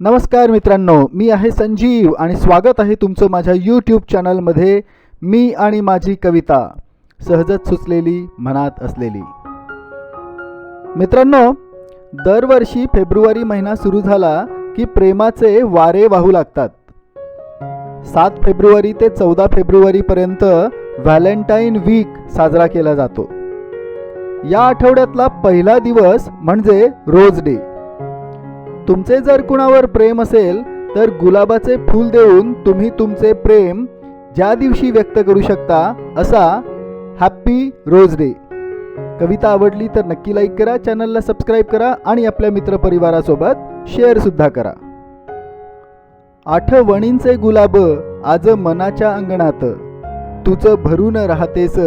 नमस्कार मित्रांनो मी आहे संजीव आणि स्वागत आहे तुमचं माझ्या यूट्यूब चॅनलमध्ये मी आणि माझी कविता सहजच सुचलेली मनात असलेली. मित्रांनो दरवर्षी फेब्रुवारी महिना सुरू झाला की प्रेमाचे वारे वाहू लागतात. सात फेब्रुवारी ते चौदा फेब्रुवारीपर्यंत व्हॅलेंटाईन वीक साजरा केला जातो. या आठवड्यातला पहिला दिवस म्हणजे रोज डे. तुमचे जर कुणावर प्रेम असेल तर गुलाबाचे फूल देऊन तुम्ही तुमचे प्रेम ज्या दिवशी व्यक्त करू शकता असा हॅप्पी रोज डे कविता आवडली तर नक्की लाईक करा चॅनलला सबस्क्राईब करा आणि आपल्या मित्रपरिवारासोबत शेअरसुद्धा करा. आठवणींचे गुलाब आज मनाच्या अंगणात. तुझं भरून राहतेस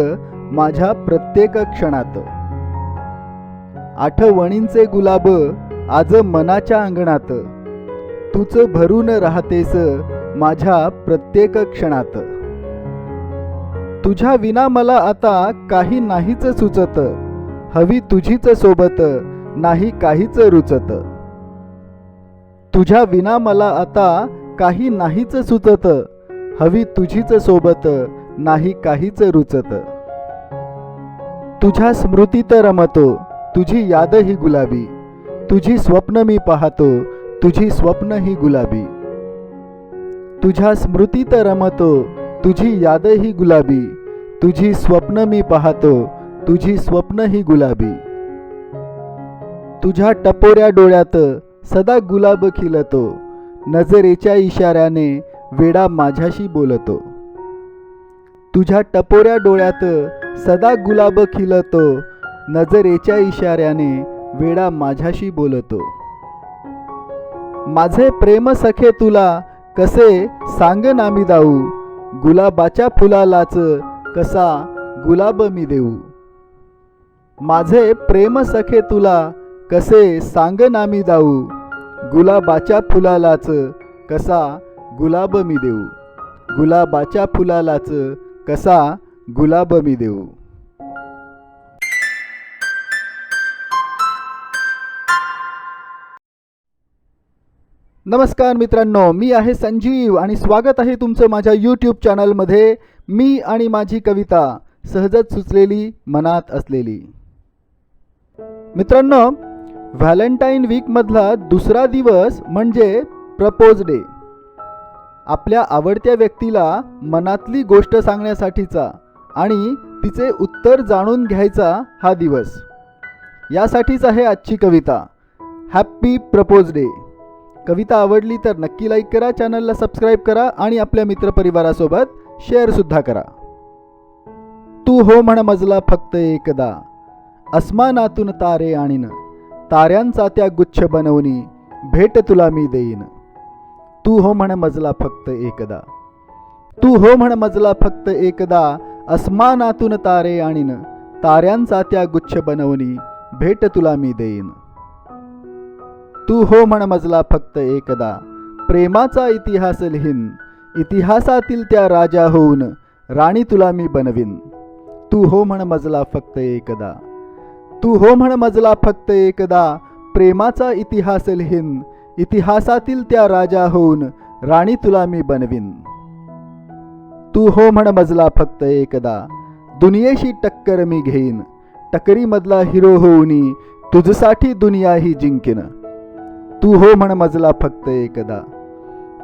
माझ्या प्रत्येक क्षणात. आठवणींचे गुलाब आज मनाच्या अंगणात. तूच भरून राहतेस माझ्या प्रत्येक क्षणात. तुझ्या विना मला आता काही नाहीच सुचत. हवी तुझीच सोबत नाही काहीच रुचत. तुझ्या विना मला आता काही नाहीच सुचत. हवी तुझीच सोबत नाही काहीच रुचत. तुझ्या स्मृतीत रमतो तुझी याद ही गुलाबी. तुझी स्वप्न मी पाहतो तुझी स्वप्न ही गुलाबी. तुझ्या स्मृतीत रमतो तुझी याद ही गुलाबी. तुझी स्वप्न मी पाहतो तुझी स्वप्न ही गुलाबी. तुझ्या टपोऱ्या डोळ्यात सदा गुलाब खिलतो नजरेच्या इशाऱ्याने वेडा माझ्याशी बोलतो. तुझ्या टपोऱ्या डोळ्यात सदा गुलाब खिलतो नजरेच्या इशाऱ्याने वेडा माझ्याशी बोलतो. माझे प्रेम सखे तुला कसे सांग ना मी दाऊ गुलाबाच्या फुलालाच कसा गुलाब मी देऊ. माझे प्रेम सखे तुला कसे सांग ना मी दाऊ गुलाबाच्या फुलालाच कसा गुलाब मी देऊ गुलाबाच्या फुलालाच कसा गुलाब मी देऊ. नमस्कार मित्रांनो मी आहे संजीव आणि स्वागत आहे तुमचं माझ्या यूट्यूब चॅनलमध्ये मी आणि माझी कविता सहजच सुचलेली मनात असलेली. मित्रांनो व्हॅलेंटाईन वीकमधला दुसरा दिवस म्हणजे प्रपोज डे. आपल्या आवडत्या व्यक्तीला मनातली गोष्ट सांगण्यासाठीचा आणि तिचे उत्तर जाणून घ्यायचा हा दिवस. यासाठीच आहे आजची कविता हॅप्पी प्रपोज डे कविता आवडली तर नक्की लाईक करा चॅनलला सबस्क्राईब करा आणि आपल्या मित्रपरिवारासोबत शेअरसुद्धा करा. तू हो म्हण मजला फक्त एकदा. अस्मानातून तारे आणीन. ताऱ्यांचा त्या गुच्छ बनवणी भेट तुला मी देईन. तू हो म्हण मजला फक्त एकदा. तू हो म्हण मजला फक्त एकदा. अस्मानातून तारे आणीन. ताऱ्यांचा त्या गुच्छ बनवणी भेट तुला मी देईन. तू हो म्हण मजला फक्त एकदा. प्रेमाचा इतिहास लिहीन. इतिहासातील त्या राजा होऊन राणी तुला मी बनवीन. तू हो म्हण मजला फक्त एकदा. तू हो म्हण मजला फक्त एकदा. प्रेमाचा इतिहास लिहीन. इतिहासातील त्या राजा होऊन राणी तुला मी बनवीन. तू हो म्हण मजला फक्त एकदा. दुनियेशी टक्कर मी घेईन. टकरीमधला हिरो होऊनी तुझसाठी दुनिया ही जिंकेन. तू हो म्हण मजला फक्त एकदा.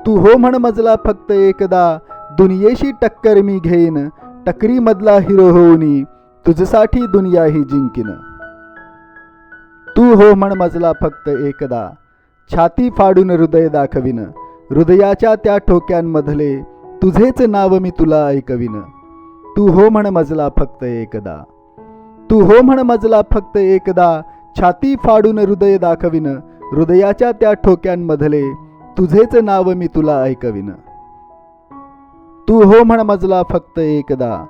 तू हो म्हण मजला फक्त एकदा. दुनियेशी टक्कर मी घेईन. टकरीमधला हिरो होऊनी तुझसाठी दुनिया ही जिंकीन. तू हो म्हण मजला फक्त एकदा. छाती फाडून हृदय दाखविन. हृदयाच्या त्या ठोक्यांमधले तुझेच नाव मी तुला ऐकविन. तू हो म्हण मजला फक्त एकदा. तू हो म्हण मजला फक्त एकदा. छाती फाडून हृदय दाखविन. हृदयाच्या त्या ठोक्यांमधले तुझेच नाव मी तुला ऐकविन. तू हो म्हण मजला फक्त एकदा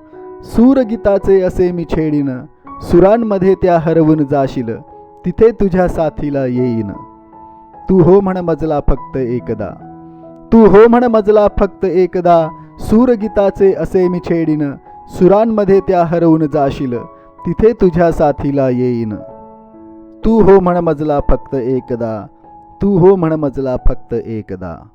सूरगीताचे असे मी छेडीन सुरांमध्ये त्या हरवून जाशील तिथे तुझ्या साथीला येईन. तू हो म्हण मजला फक्त एकदा तू हो म्हण मजला फक्त एकदा सूरगीताचे असे मी छेडीन सुरांमध्ये त्या हरवून जाशील तिथे तुझ्या साथीला येईन. तू हो म्हण मजला फक्त एकदा. तू हो म्हण मजला फक्त एकदा.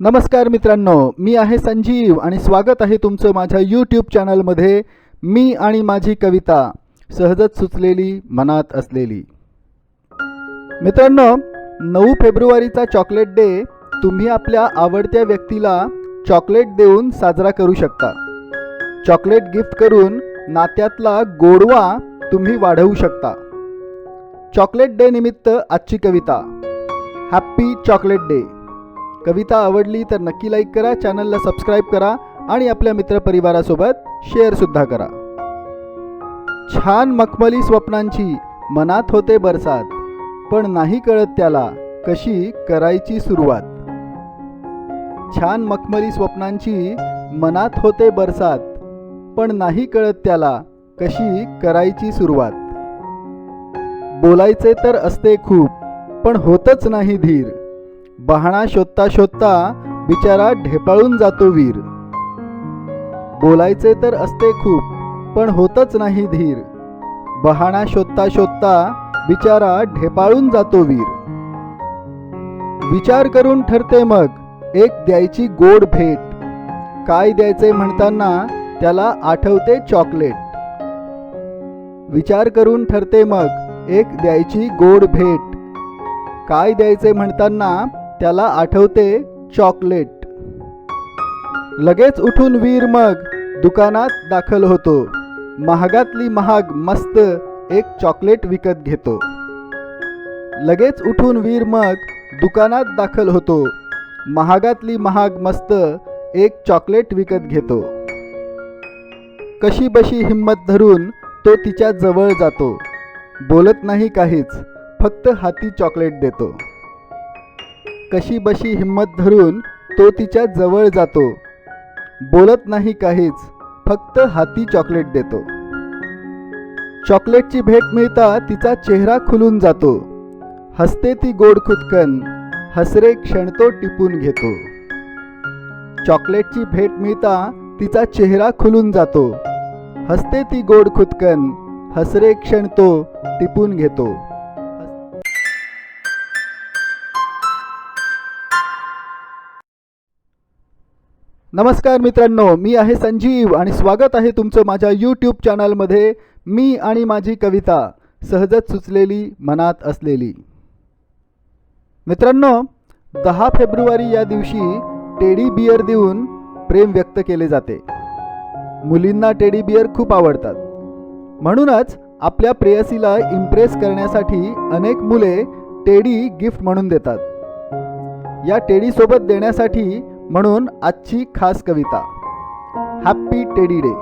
नमस्कार मित्रांनो मी आहे संजीव आणि स्वागत आहे तुमचं माझ्या यूट्यूब चॅनलमध्ये. मी आणि माझी कविता सहजच सुचलेली मनात असलेली. मित्रांनो नऊ फेब्रुवारीचा चॉकलेट डे. तुम्ही आपल्या आवडत्या व्यक्तीला चॉकलेट देऊन साजरा करू शकता. चॉकलेट गिफ्ट करून नात्यातला गोडवा तुम्ही वाढवू शकता. चॉकलेट डे निमित्त आजची कविता. Happy chocolate day. कविता आवडली तर नक्की लाईक करा चॅनलला सबस्क्राईब करा आणि आपल्या मित्रपरिवारासोबत शेअरसुद्धा करा. छान मखमली स्वप्नांची मनात होते बरसात पण नाही कळत त्याला कशी करायची सुरुवात. छान मखमली स्वप्नांची मनात होते बरसात पण नाही कळत त्याला कशी करायची सुरुवात. बोलायचे तर असते खूप पण होतच नाही धीर. बहाणा शोधता शोधता बिचारा ढेपाळून जातो वीर. बोलायचे तर असते खूप पण होतच नाही धीर. बहाणा शोधता शोधता बिचारा ढेपाळून जातो वीर. विचार करून ठरते मग एक द्यायची गोड भेट. काय द्यायचे म्हणताना त्याला आठवते चॉकलेट. विचार करून ठरते मग एक द्यायची गोड भेट. काय द्यायचे म्हणताना त्याला आठवते चॉकलेट. लगेच उठून वीर मग दुकानात दाखल होतो. महागातली महाग मस्त एक चॉकलेट विकत घेतो. लगेच उठून वीर मग दुकानात दाखल होतो. महागातली महाग मस्त एक चॉकलेट विकत घेतो. कशी बशी हिंमत धरून तो तिच्या जवळ जातो. बोलत नाही काहीच फक्त हाती चॉकलेट देतो. कशी बशी हिंमत धरून तो तिच्या जवळ जातो. बोलत नाही काहीच फक्त हाती चॉकलेट देतो. चॉकलेटची भेट मिळता तिचा चेहरा खुलून जातो. हसते ती गोड खुदकन हसरे क्षण तो टिपून घेतो. चॉकलेटची भेट मिळता तिचा चेहरा खुलून जातो. हसते ती गोड खुदकन हसरे क्षण तो टिपून घेतो. नमस्कार मित्रांनो मी आहे संजीव आणि स्वागत आहे तुमचं माझ्या यूट्यूब चॅनलमध्ये मी आणि माझी कविता सहजच सुचलेली मनात असलेली. मित्रांनो दहा फेब्रुवारी या दिवशी टेडी बियर देऊन प्रेम व्यक्त केले जाते. मुलींना टेडी बियर खूप आवडतात. म्हणूनच आपल्या प्रेयसीला इम्प्रेस करण्यासाठी अनेक मुले टेडी गिफ्ट म्हणून देतात. या टेडीसोबत देण्यासाठी म्हणून आजची खास कविता हॅप्पी टेडी डे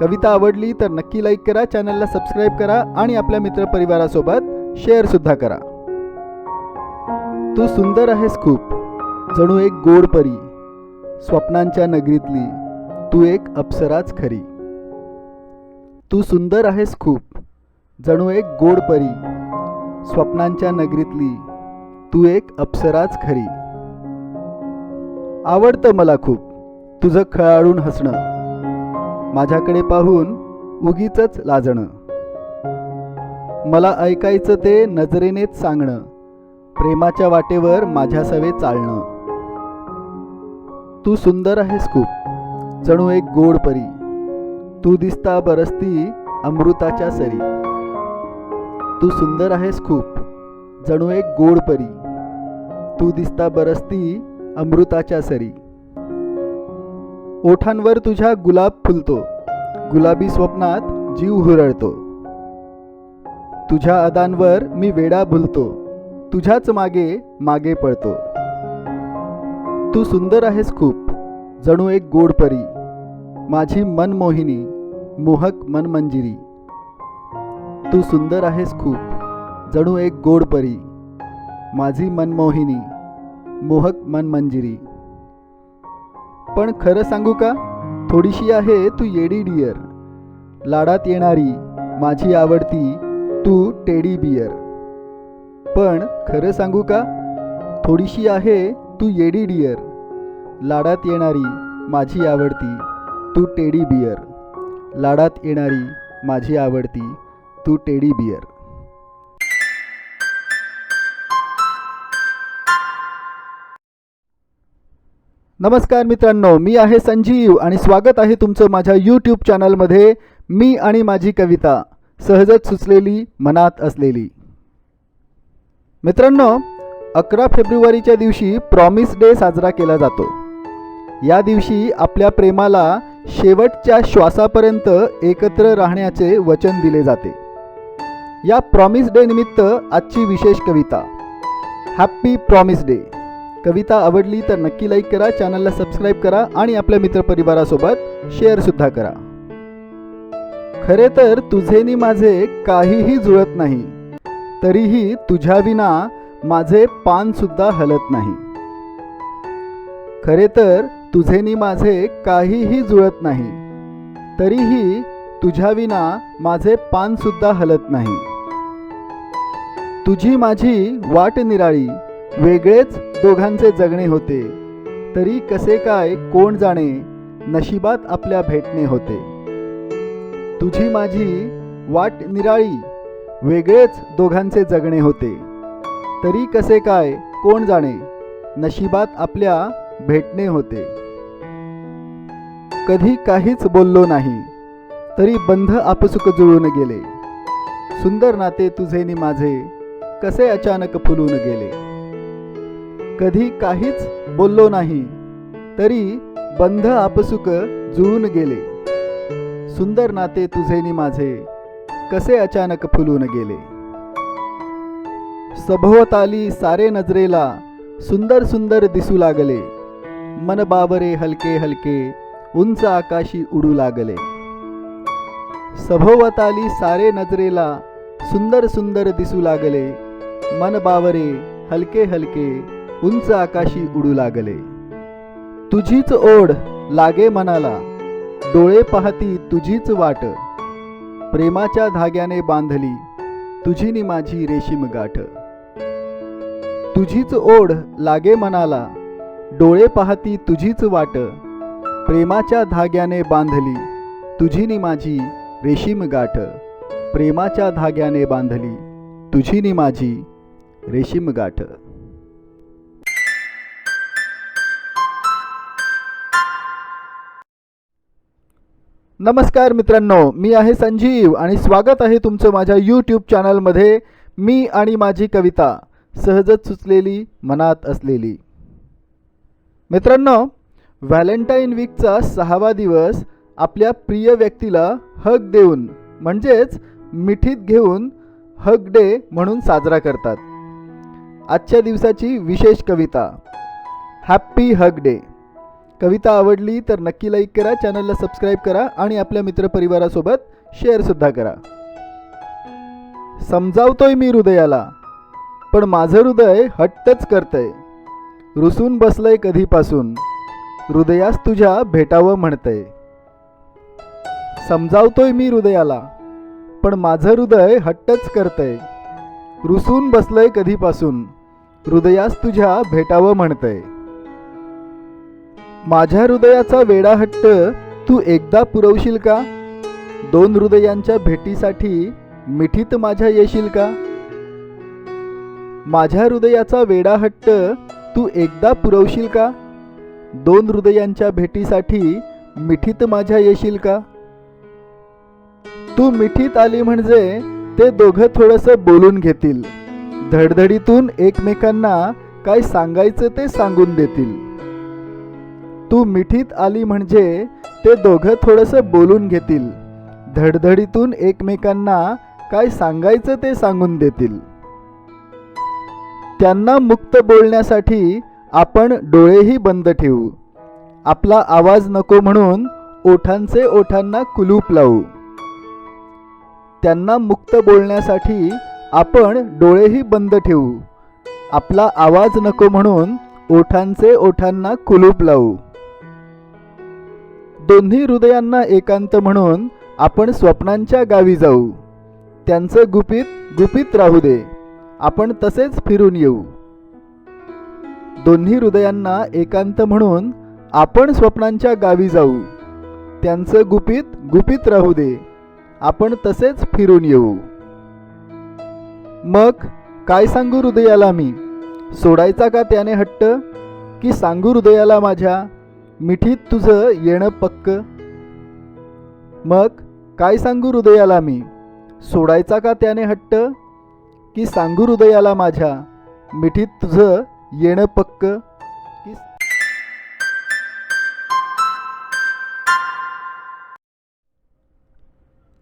कविता आवडली तर नक्की लाईक करा चॅनलला सबस्क्राईब करा आणि आपल्या मित्रपरिवारासोबत शेअरसुद्धा करा. तू सुंदर आहेस खूप. जणू एक गोड परी. स्वप्नांच्या नगरीतली तू एक अप्सराच खरी. तू सुंदर आहेस खूप. जणू एक गोड परी. स्वप्नांच्या नगरीतली तू एक अप्सराच खरी. आवडतं मला खूप तुझं खळाळून हसणं. माझ्याकडे पाहून उगीच लाजणं. मला ऐकायचं ते नजरेनेच सांगणं. प्रेमाच्या वाटेवर माझ्या सवे चालणं. तू सुंदर आहेस खूप. जणू एक गोड परी. तू दिसता बरसती अमृताच्या सरी. तू सुंदर आहेस खूप. जणू एक गोड परी. तू दिसता बरसती अमृताच्या सरी. ओठांवर तुझ्या गुलाब फुलतो. गुलाबी स्वप्नात जीव हुरळतो. तुझ्या अदांवर मी वेडा भुलतो. तुझ्याच मागे मागे पळतो. तू सुंदर आहेस खूप जणू एक गोड परी. माझी मनमोहिनी मोहक मनमंजिरी. तू सुंदर आहेस खूप जणू एक गोड परी. माझी मनमोहिनी मोहक मनमंजिरी. पण खरं सांगू का? थोडीशी आहे तू येडी डियर लाडात येणारी माझी आवडती तू टेडी बियर पण खरं सांगू का? थोडीशी आहे तू येडी डियर लाडात येणारी माझी आवडती तू टेडी बियर लाडात येणारी माझी आवडती तू टेडी बियर नमस्कार मित्रांनो मी आहे संजीव आणि स्वागत आहे तुमचं माझ्या यूट्यूब चॅनलमध्ये मी आणि माझी कविता सहजच सुचलेली मनात असलेली. मित्रांनो अकरा फेब्रुवारीच्या दिवशी प्रॉमिस डे साजरा केला जातो. या दिवशी आपल्या प्रेमाला शेवटच्या श्वासापर्यंत एकत्र राहण्याचे वचन दिले जाते. या प्रॉमिस डे निमित्त आजची विशेष कविता. हॅप्पी प्रॉमिस डे कविता आवडली तर नक्की लाईक करा चॅनलला सबस्क्राईब करा आणि आपल्या मित्रपरिवारासोबत शेअरसुद्धा करा. खरे तर तुझे नि माझे काहीही जुळत नाही. तरीही तुझ्याविना माझे पानसुद्धा हलत नाही. खरे तर तुझेनी माझे काहीही जुळत नाही. तरीही तुझ्याविना माझे पानसुद्धा हलत नाही. तुझी माझी वाट निराळी वेगळेच दोघांचे जगणे होते. तरी कसे काय कोण जाणे नशिबात आपल्या भेटणे होते. तुझी माझी वाट निराळी वेगळेच दोघांचे जगणे होते. तरी कसे काय कोण जाणे? नशिबात आपल्या भेटणे होते. कधी काहीच बोललो नाही तरी बंध आपसुक जुळून गेले. सुंदर नाते तुझे नि माझे कसे अचानक फुलून गेले. कधी काहीच बोललो नाही तरी बंध आपसुक जुळून गेले. सुंदर नाते तुझे नि माझे कसे अचानक फुलून गेले? सभोवताली सारे नजरेला सुंदर सुंदर दिसू लागले. मन बाबरे हलके हलके उंच आकाशी उडू लागले. सभोवताली सारे नजरेला सुंदर सुंदर दिसू लागले. मन बावरे हलके हलके उंच आकाशी उडू लागले. तुझीच ओढ लागे मनाला. डोळे पाहती तुझीच वाट. प्रेमाच्या धाग्याने बांधली. तुझी नि माझी रेशीम गाठ. तुझीच ओढ लागे मनाला. डोळे पाहती तुझीच वाट. प्रेमाच्या धाग्याने बांधली. तुझी नि माझी रेशीम गाठ. प्रेमाच्या धाग्याने बांधली. तुझी नि माझी रेशीम गाठ. नमस्कार मित्रांनो मी आहे संजीव आणि स्वागत आहे तुमचं माझ्या यूट्यूब चॅनलमध्ये मी आणि माझी कविता सहजच सुचलेली मनात असलेली. मित्रांनो व्हॅलेंटाईन वीकचा सहावा दिवस आपल्या प्रिय व्यक्तीला हक देऊन म्हणजेच मिठीत घेऊन हक डे म्हणून साजरा करतात. आजच्या दिवसाची विशेष कविता हॅप्पी हक डे. कविता आवडली तर नक्की लाईक करा चॅनलला सबस्क्राईब करा आणि आपल्या मित्रपरिवारासोबत शेअरसुद्धा करा. समजावतोय मी हृदयाला पण माझं हृदय हट्टच करतंय. रुसून बसलंय कधीपासून हृदयास तुझ्या भेटावं म्हणतंय. समजावतोय मी हृदयाला पण माझं हृदय हट्टच करतंय. रुसून बसलंय कधीपासून हृदयास तुझ्या भेटावं म्हणतंय. माझ्या हृदयाचा वेडा हट्ट तू एकदा पुरवशील का? दोन हृदयांच्या भेटीसाठी मिठीत माझ्या येशील का? माझ्या हृदयाचा वेडा हट्ट तू एकदा पुरवशील का? दोन हृदयांच्या भेटीसाठी मिठीत माझ्या येशील का? तू मिठीत आली म्हणजे ते दोघं थोडंसं बोलून घेतील. धडधडीतून एकमेकांना काय सांगायचं ते सांगून देतील. तू मिठीत आली म्हणजे ते दोघं थोडंसं बोलून घेतील. धडधडीतून एकमेकांना काय सांगायचं ते सांगून देतील. त्यांना मुक्त बोलण्यासाठी आपण डोळेही बंद ठेवू. आपला आवाज नको म्हणून ओठांचे ओठांना कुलूप लावू. त्यांना मुक्त बोलण्यासाठी आपण डोळेही बंद ठेवू. आपला आवाज नको म्हणून ओठांचे ओठांना कुलूप लावू. दोन्ही हृदयांना एकांत म्हणून आपण स्वप्नांच्या गावी जाऊ. त्यांचं गुपित गुपित राहू दे. आपण तसेच फिरून येऊ. दोन्ही हृदयांना एकांत म्हणून आपण स्वप्नांच्या गावी जाऊ. त्यांचं गुपित गुपित राहू दे. आपण तसेच फिरून येऊ. मग काय सांगू हृदयाला मी? सोडायचा का त्याने हट्ट? की सांगू हृदयाला माझ्या? मिठीत तुझं येणं पक्क. मग काय सांगू हृदयाला मी? सोडायचा का त्याने हट्ट? की सांगू हृदयाला माझ्या? मिठीत तुझं येणं पक्क. की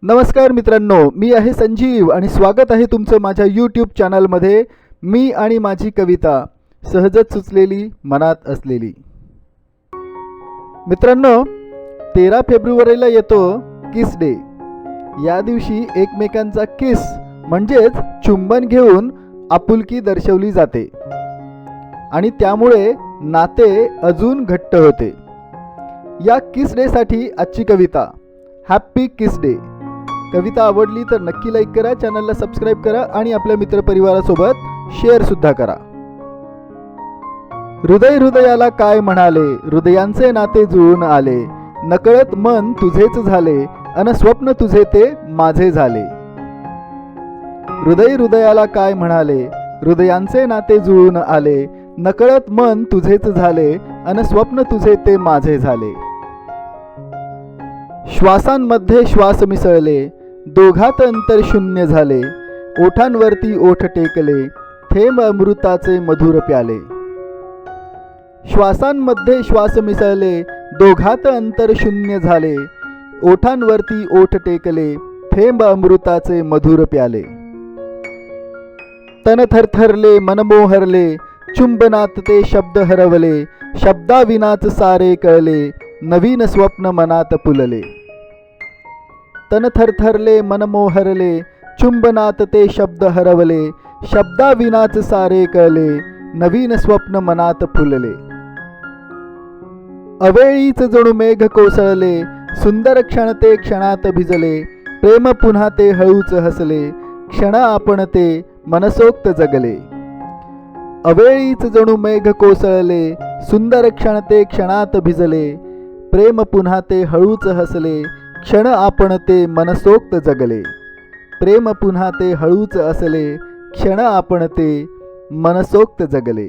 नमस्कार मित्रांनो मी आहे संजीव आणि स्वागत आहे तुमचं माझ्या यूट्यूब चॅनलमध्ये मी आणि माझी कविता सहजच सुचलेली मनात असलेली. मित्रांनो तेरा फेब्रुवारीला येतो किस डे. या दिवशी एकमेकांचा किस म्हणजेच चुंबन घेऊन आपुलकी दर्शवली जाते. आणि त्यामुळे नाते अजून घट्ट होते. या किस डेसाठी आजची कविता हॅप्पी किस डे. कविता आवडली तर नक्की लाईक करा चॅनलला सबस्क्राईब करा आणि आपल्या मित्रपरिवारासोबत शेअरसुद्धा करा. हृदय हृदयाला काय म्हणाले? हृदयांचे नाते जुळून आले. नकळत मन तुझेच झाले अन स्वप्न तुझे ते माझे झाले. हृदय हृदयाला काय म्हणाले? हृदयांचे नाते जुळून आले. नकळत मन तुझेच झाले अन स्वप्न तुझे ते माझे झाले. श्वासांमध्ये श्वास मिसळले. दोघात अंतर शून्य झाले. ओठांवरती ओठ टेकले. थेंब अमृताचे मधुर प्याले. श्वासांमध्ये श्वास मिसळले दोघात अंतर शून्य झाले. ओठांवरती ओठ टेकले थेंब अमृताचे मधुर प्याले. तन थरथरले मनमोहरले चुंबनात ते शब्द हरवले शब्दाविनाच सारे कळले नवीन स्वप्न मनात पुलले तन थरथरले मनमोहरले चुंबनात ते शब्द हरवले शब्दाविनाच सारे कळले नवीन स्वप्न मनात फुलले. अवेळीच जणू मेघ कोसळले सुंदर क्षण ते क्षणात भिजले प्रेम पुन्हा ते हळूच हसले क्षण आपण ते मनसोक्त जगले. अवेळीच जणू मेघ कोसळले सुंदर क्षण ते क्षणात भिजले प्रेम पुन्हा ते हळूच हसले क्षण आपण ते मनसोक्त जगले. प्रेम पुन्हा ते हळूच असले क्षण आपण ते मनसोक्त जगले.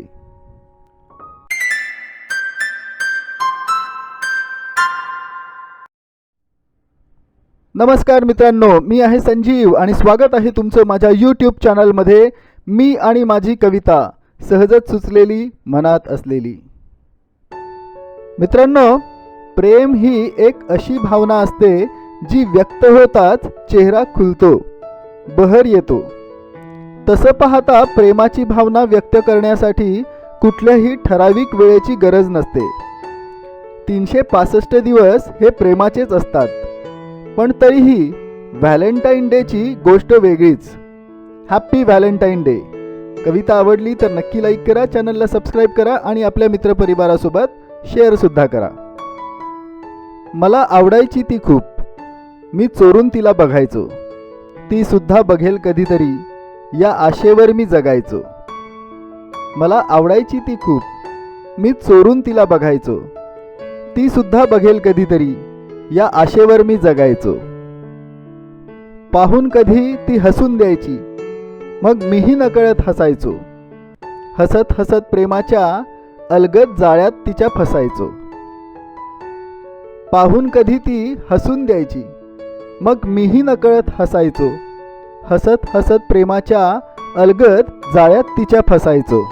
नमस्कार मित्रांनो मी आहे संजीव आणि स्वागत आहे तुमचं माझ्या यूट्यूब चॅनलमध्ये मी आणि माझी कविता सहजच सुचलेली मनात असलेली. मित्रांनो प्रेम ही एक अशी भावना असते जी व्यक्त होताच चेहरा खुलतो बहर येतो. तसं पाहता प्रेमाची भावना व्यक्त करण्यासाठी कुठल्याही ठराविक वेळेची गरज नसते. तीनशे पासष्ट दिवस हे प्रेमाचेच असतात. पण तरीही व्हॅलेंटाईन डेची गोष्ट वेगळीच. Happy Valentine day. कविता आवडली तर नक्की लाईक करा चॅनलला सबस्क्राईब करा आणि आपल्या मित्रपरिवारासोबत शेअरसुद्धा करा. मला आवडायची ती खूप. मी चोरून तिला बघायचो. ती सुद्धा बघेल कधीतरी. या आशेवर मी जगायचो. मला आवडायची ती खूप. मी चोरून तिला बघायचो. ती सुद्धा बघेल कधीतरी. या आशेवर मी जगायचो. पाहून कधी ती हसून द्यायची. मग मीही नकळत हसायचो. हसत हसत प्रेमाच्या अलगद जाळ्यात तिच्या फसायचो. पाहून कधी ती हसून द्यायची. मग मीही नकळत हसायचो. हसत हसत प्रेमाच्या अलगद जाळ्यात तिच्या फसायचो.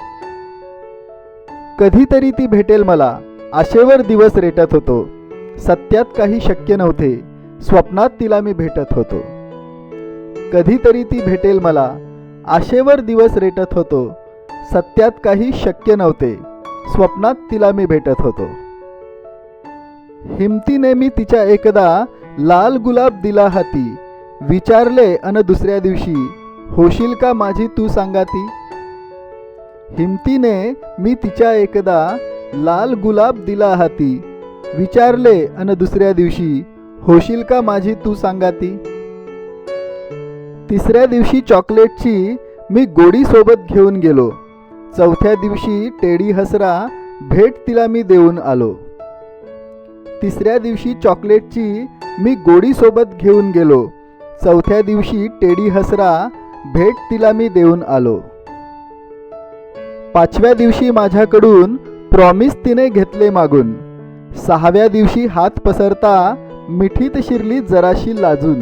कधीतरी ती भेटेल मला. आशेवर दिवस रेटत होतो. सत्यात काही शक्य नव्हते. स्वप्नात तिला मी भेटत होतो. कधीतरी ती भेटेल मला. आशेवर दिवस रेटत होतो. सत्यात काही शक्य नव्हते. स्वप्नात तिला मी भेटत होतो. हिमतीने मी तिच्या एकदा लाल गुलाब दिला हाती. विचारले अन दुसऱ्या दिवशी होशील का माझी तू सांगाती हिमतीने मी तिच्या एकदा लाल गुलाब दिला हाती. विचारले अन दुसऱ्या दिवशी होशील का माझी तू सांगाती? तिसऱ्या दिवशी चॉकलेटची मी गोडी सोबत घेऊन गेलो. चौथ्या दिवशी टेडी हसरा भेट तिला मी देऊन आलो. तिसऱ्या दिवशी चॉकलेटची मी गोडी सोबत घेऊन गेलो. चौथ्या दिवशी टेडी हसरा भेट तिला मी देऊन आलो. पाचव्या दिवशी माझ्याकडून प्रॉमिस तिने घेतले मागून. सहाव्या दिवशी हात पसरता मिठीत शिरली जराशी लाजून.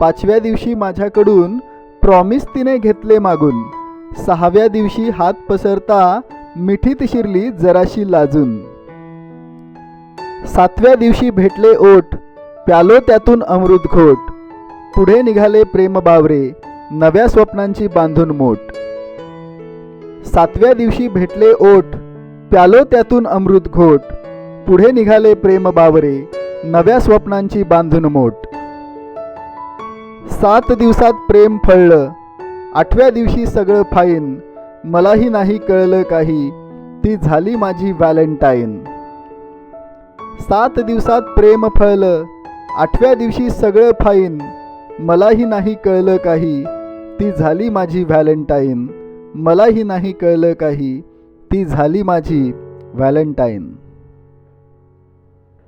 पाचव्या दिवशी माझ्याकडून प्रॉमिस तिने घेतले मागून. सहाव्या दिवशी हात पसरता मिठीत शिरली जराशी लाजून. सातव्या दिवशी भेटले ओठ प्यालो त्यातून अमृत घोट. पुढे निघाले प्रेम बावरे नव्या स्वप्नांची बांधून मोठ. सातव्या दिवशी भेटले ओठ प्यालो त्यातून अमृत घोट. पुढे निघाले प्रेम बावरे नव्या स्वप्नांची बांधून मोठ सात दिवसात प्रेम फळलं आठव्या दिवशी सगळं फाईन मलाही नाही कळलं काही ती झाली माझी व्हॅलेंटाईन. सात दिवसात प्रेम फळलं आठव्या दिवशी सगळं फाईन मलाही नाही कळलं काही ती झाली माझी व्हॅलेंटाईन मलाही नाही कळलं काही ती झाली माझी व्हॅलेंटाईन.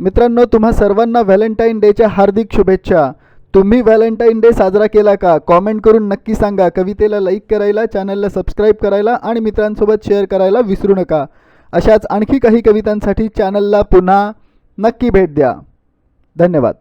मित्रांनो तुम्हा सर्वांना व्हॅलेंटाईन डेच्या हार्दिक शुभेच्छा. तुम्ही व्हॅलेंटाईन डे साजरा केला का? कॉमेंट करून नक्की सांगा. कवितेला लाईक करायला चॅनलला सबस्क्राईब करायला आणि मित्रांसोबत शेअर करायला विसरू नका. अशाच आणखी काही कवितांसाठी चॅनलला पुन्हा नक्की भेट द्या. धन्यवाद.